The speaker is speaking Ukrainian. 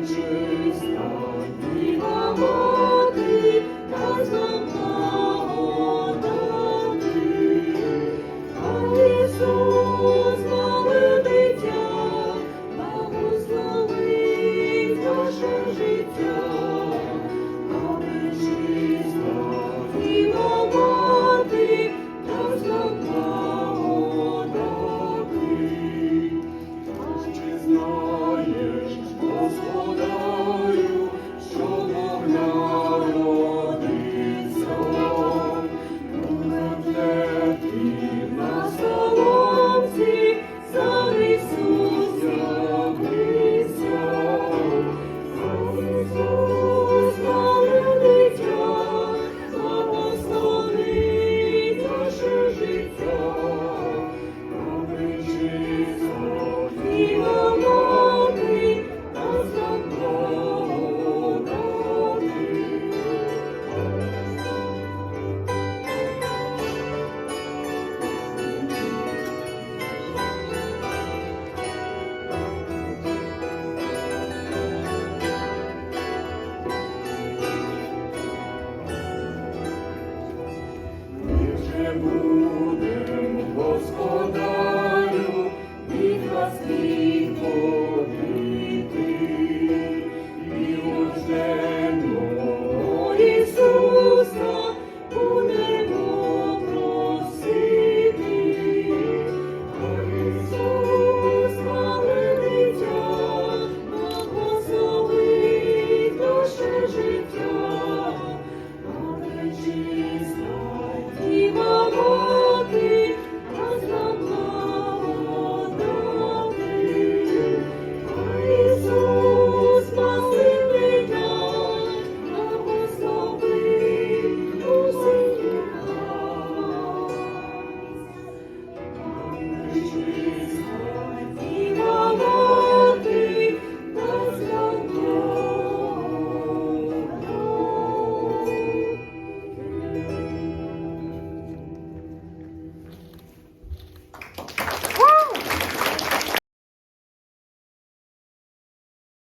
нечистої. Lord. не будем, Господарю, від вас